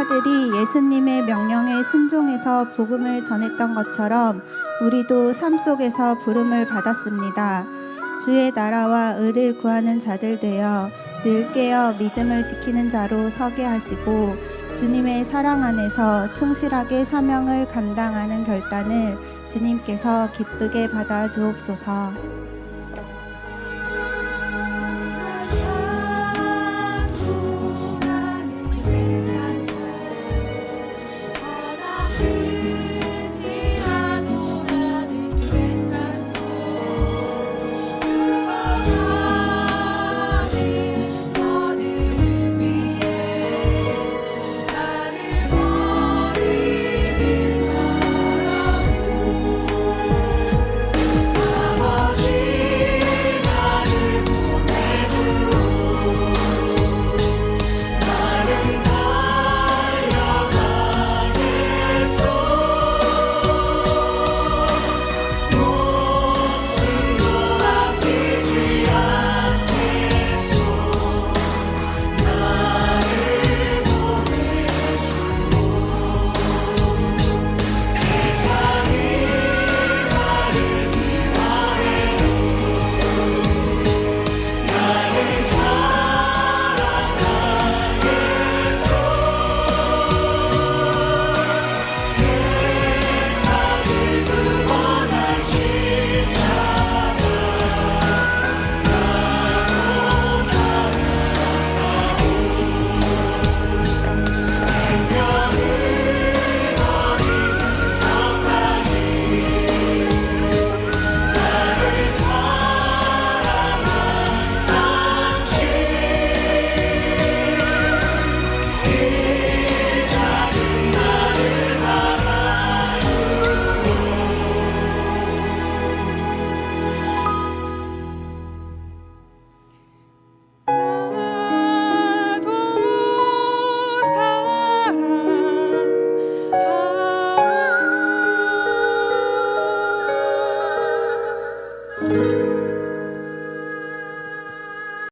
제자들이 예수님의 명령에 순종해서 복음을 전했던 것처럼 우리도 삶 속에서 부름을 받았습니다. 주의 나라와 의를 구하는 자들 되어 늘 깨어 믿음을 지키는 자로 서게 하시고 주님의 사랑 안에서 충실하게 사명을 감당하는 결단을 주님께서 기쁘게 받아 주옵소서.